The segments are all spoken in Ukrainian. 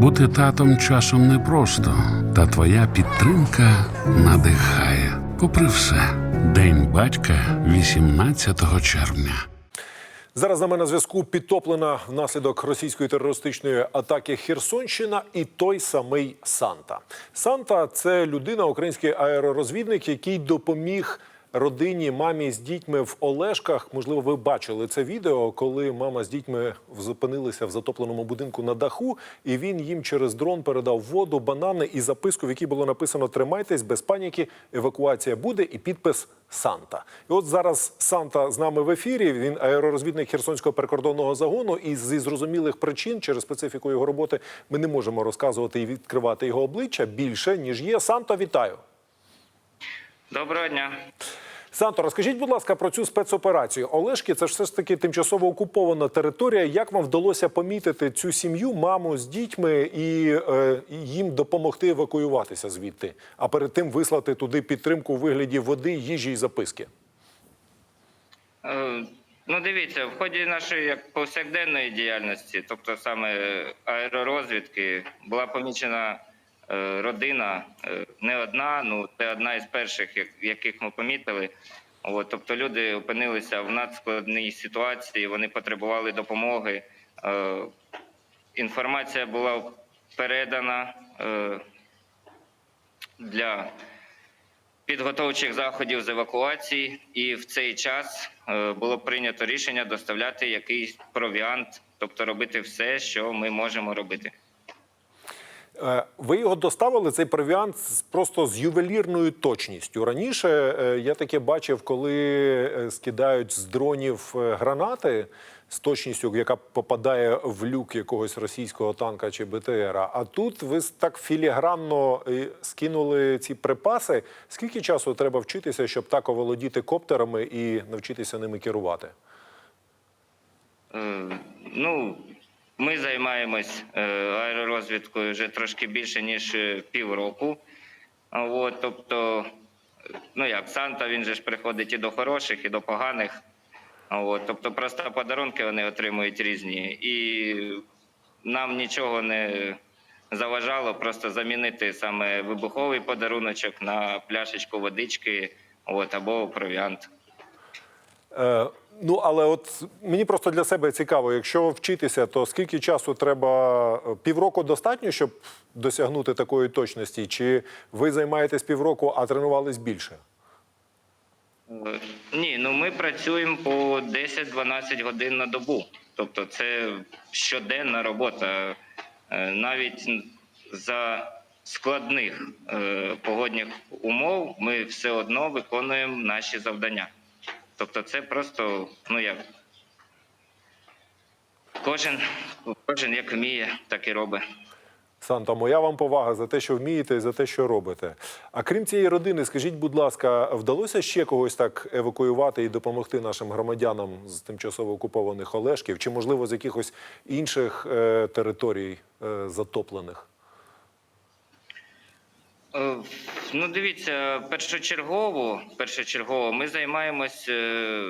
Бути татом часом непросто, та твоя підтримка надихає. Попри все, День батька 18 червня. Зараз на зв'язку підтоплена внаслідок російської терористичної атаки Херсонщина і той самий Санта. Санта це людина, український аеророзвідник, який допоміг родині, мамі з дітьми в Олешках. Можливо, ви бачили це відео, коли мама з дітьми зупинилися в затопленому будинку на даху, і він їм через дрон передав воду, банани і записку, в якій було написано Тримайтесь без паніки, евакуація буде і підпис Санта. І от зараз Санта з нами в ефірі. Він аеророзвідник Херсонського прикордонного загону. І зі зрозумілих причин, через специфіку його роботи, ми не можемо розказувати і відкривати його обличчя більше ніж є. Санто, вітаю. Доброго дня. Санто, розкажіть, будь ласка, про цю спецоперацію. Олешки, це ж все ж таки тимчасово окупована територія. Як вам вдалося помітити цю сім'ю, маму з дітьми і е, їм допомогти евакуюватися звідти, а перед тим вислати туди підтримку у вигляді води, їжі і записки? Е, Ну, дивіться, в ході нашої як повсякденної діяльності, тобто саме аеророзвідки, була помічена родина, е, не одна, ну це одна із перших, як- яких ми помітили. От, тобто люди опинилися в надскладній ситуації, вони потребували допомоги. Е, Інформація була передана е, для підготовчих заходів з евакуації, і в цей час е, було прийнято рішення доставляти якийсь провіант, тобто робити все, що ми можемо робити. Е, Ви його доставили цей провіант просто з ювелірною точністю. Раніше е, я таке бачив, коли е, скидають з дронів гранати з точністю, яка попадає в люк якогось російського танка чи БТРа. А тут ви так філігранно скинули ці припаси. Скільки часу треба вчитися, щоб так оволодіти коптерами і навчитися ними керувати? Ну, ми займаємось е, аеророзвідкою вже трошки більше ніж е, півроку. От, тобто, ну як Санта, він же ж приходить і до хороших, і до поганих. От, тобто, просто подарунки вони отримують різні. І нам нічого не заважало просто замінити саме вибуховий подаруночок на пляшечку водички от, або провіант. Е, ну, але от мені просто для себе цікаво, якщо вчитися, то скільки часу треба? Е, Півроку достатньо, щоб досягнути такої точності? Чи ви займаєтесь півроку, а тренувались більше? Ні, ну ми працюємо по 10-12 годин на добу. Тобто це щоденна робота. Е, Навіть за складних погодних умов ми все одно виконуємо наші завдання. Тобто, це просто, ну як кожен, кожен як вміє, так і робить. Санта, моя вам повага за те, що вмієте, і за те, що робите. А крім цієї родини, скажіть, будь ласка, вдалося ще когось так евакуювати і допомогти нашим громадянам з тимчасово окупованих Олешків, чи можливо з якихось інших е, територій е, затоплених? Ну, дивіться, першочергово, першочергово ми займаємось е,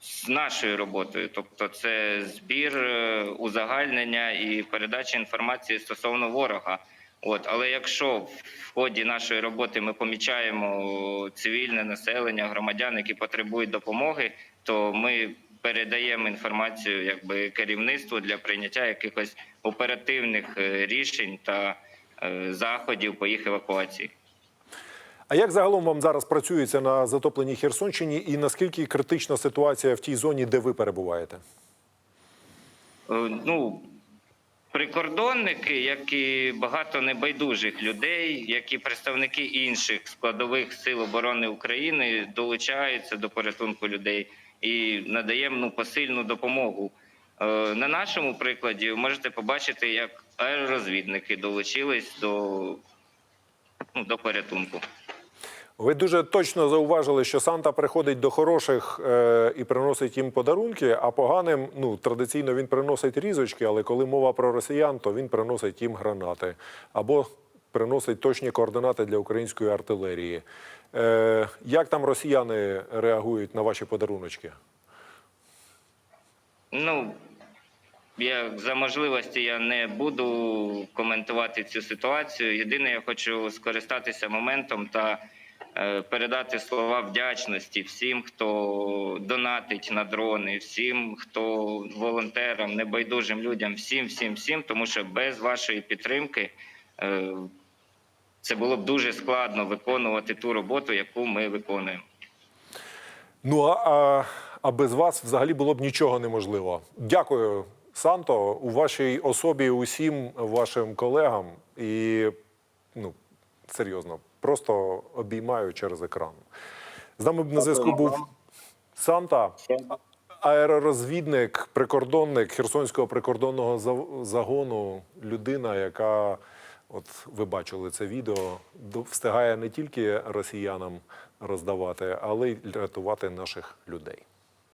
з нашою роботою, тобто це збір, е, узагальнення і передача інформації стосовно ворога. От, але якщо в ході нашої роботи ми помічаємо цивільне населення, громадян, які потребують допомоги, то ми передаємо інформацію якби керівництву для прийняття якихось оперативних е, рішень та заходів по їх евакуації. А як загалом вам зараз працюється на затопленій Херсонщині, і наскільки критична ситуація в тій зоні, де ви перебуваєте? Е, Ну, прикордонники, як і багато небайдужих людей, як і представники інших складових сил оборони України долучаються до порятунку людей і надаємо ну, посильну допомогу. Е, На нашому прикладі ви можете побачити, як аеророзвідники долучились до, ну, до порятунку. Ви дуже точно зауважили, що Санта приходить до хороших е, і приносить їм подарунки, а поганим ну традиційно він приносить різочки, але коли мова про росіян, то він приносить їм гранати або приносить точні координати для української артилерії. Е, як там росіяни реагують на ваші подаруночки? Ну, я за можливості я не буду коментувати цю ситуацію. Єдине, я хочу скористатися моментом та передати слова вдячності всім, хто донатить на дрони, всім, хто волонтерам, небайдужим людям, всім, всім, всім, тому що без вашої підтримки. е, Це було б дуже складно виконувати ту роботу, яку ми виконуємо. Ну а, а без вас взагалі було б нічого неможливо. Дякую, Санто, у вашій особі усім вашим колегам. І ну, серйозно, просто обіймаю через екран. З нами на зв'язку був Санта, аеророзвідник, прикордонник Херсонського прикордонного загону, людина, яка, от ви бачили це відео, встигає не тільки росіянам роздавати, але й рятувати наших людей.